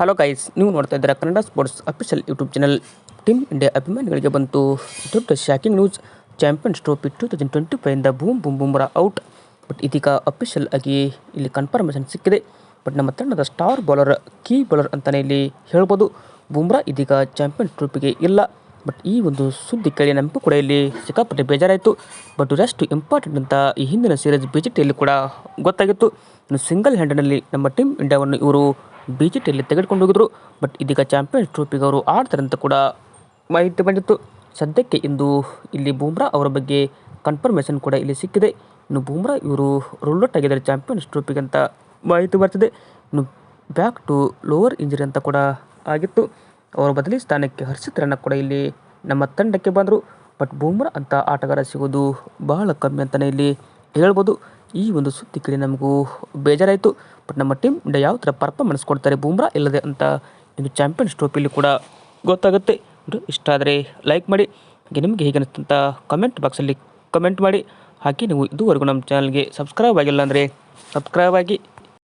Hello guys ನೀವು ನೋಡ್ತಾ ಇದ್ದೀರಾ Kannada sports official YouTube channel team India ಅಭಿಮಾನಿಗಳಿಗೆ ಬಂತು. ದೊಡ್ಡ shocking news champions trophy two thousand twenty ಫೈವಿಂದ boom boom Bumrah out but ಇದೀಗ ಅಫಿಷಿಯಲ್ ಆಗಿ ಇಲ್ಲಿ ಕನ್ಫರ್ಮೇಷನ್ ಸಿಕ್ಕಿದೆ. ಬಟ್ ನಮ್ಮ ತಂಡದ ಸ್ಟಾರ್ ಬೌಲರ್ ಕೀ ಬೌಲರ್ ಅಂತಲೇ ಇಲ್ಲಿ ಹೇಳ್ಬೋದು. ಬೂಮ್ರಾ ಇದೀಗ ಚಾಂಪಿಯನ್ಸ್ ಟ್ರೋಫಿಗೆ ಇಲ್ಲ. ಬಟ್ ಈ ಒಂದು ಸುದ್ದಿ ಕೇಳಿ ನಮಗೂ ಕೂಡ ಇಲ್ಲಿ ಸಿಕ್ಕಾಪಟ್ಟೆ ಬೇಜಾರಾಯಿತು. ಬಟ್ ರೆಸ್ಟ್ ಇಂಪಾರ್ಟೆಂಟ್ ಅಂತ ಈ ಹಿಂದಿನ ಸೀರೀಸ್ ಬಿ ಜಿ ಟಿಯಲ್ಲಿ ಕೂಡ ಗೊತ್ತಾಗಿತ್ತು. ಇನ್ನು ಸಿಂಗಲ್ ಹ್ಯಾಂಡ್ನಲ್ಲಿ ನಮ್ಮ ಟೀಮ್ ಇಂಡಿಯಾವನ್ನು ಇವರು ಬಿ ಜಿ ಟಿಯಲ್ಲಿ ತೆಗೆದುಕೊಂಡು ಹೋಗಿದ್ರು. ಬಟ್ ಇದೀಗ ಚಾಂಪಿಯನ್ಸ್ ಟ್ರೋಫಿಗೆ ಅವರು ಆಡ್ತಾರೆ ಅಂತ ಕೂಡ ಮಾಹಿತಿ ಬಂದಿತ್ತು. ಸದ್ಯಕ್ಕೆ ಇಂದು ಇಲ್ಲಿ ಬೂಮ್ರಾ ಅವರ ಬಗ್ಗೆ ಕನ್ಫರ್ಮೇಷನ್ ಕೂಡ ಇಲ್ಲಿ ಸಿಕ್ಕಿದೆ. ಇನ್ನು ಬೂಮ್ರಾ ಇವರು ರೋಲ್ ಔಟ್ ಆಗಿದ್ದಾರೆ ಚಾಂಪಿಯನ್ಸ್ ಟ್ರೋಫಿಗೆ ಅಂತ ಮಾಹಿತಿ ಬರ್ತಿದೆ. ಇನ್ನು ಬ್ಯಾಕ್ ಟು ಲೋವರ್ ಇಂಜರಿ ಅಂತ ಕೂಡ ಆಗಿತ್ತು. ಅವರ ಬದಲಿ ಸ್ಥಾನಕ್ಕೆ ಹರ್ಷಿತ್ರನ್ನ ಕೂಡ ಇಲ್ಲಿ ನಮ್ಮ ತಂಡಕ್ಕೆ ಬಂದರು. ಬಟ್ ಬೂಮ್ರಾ ಅಂತ ಆಟಗಾರ ಸಿಗೋದು ಬಹಳ ಕಮ್ಮಿ ಅಂತಲೇ ಇಲ್ಲಿ ಹೇಳ್ಬೋದು. ಈ ಒಂದು ಸುದ್ದಿ ಕೇಳಿ ನಮಗೂ ಬೇಜಾರಾಯಿತು. ಬಟ್ ನಮ್ಮ ಟೀಮ್ ಇಂಡಿಯಾ ಯಾವ ಥರ ಪರ್ಫಾರ್ಮೆನ್ಸ್ ಕೊಡ್ತಾರೆ, ಬೂಮ್ರಾ ಇಲ್ಲದೆ ಅಂತ ಇದು ಚಾಂಪಿಯನ್ಸ್ ಟ್ರೋಫಿಲಿ ಕೂಡ ಗೊತ್ತಾಗುತ್ತೆ. ಇಷ್ಟ ಆದರೆ ಲೈಕ್ ಮಾಡಿ. ಹಾಗೆ ನಿಮಗೆ ಹೇಗೆ ಅನಿಸ್ತು ಅಂತ ಕಮೆಂಟ್ ಬಾಕ್ಸಲ್ಲಿ ಕಮೆಂಟ್ ಮಾಡಿ. ಹಾಗೆ ನೀವು ಇದುವರೆಗೂ ನಮ್ಮ ಚಾನಲ್ಗೆ ಸಬ್ಸ್ಕ್ರೈಬ್ ಆಗಿಲ್ಲ ಅಂದರೆ ಸಬ್ಸ್ಕ್ರೈಬ್ ಆಗಿ.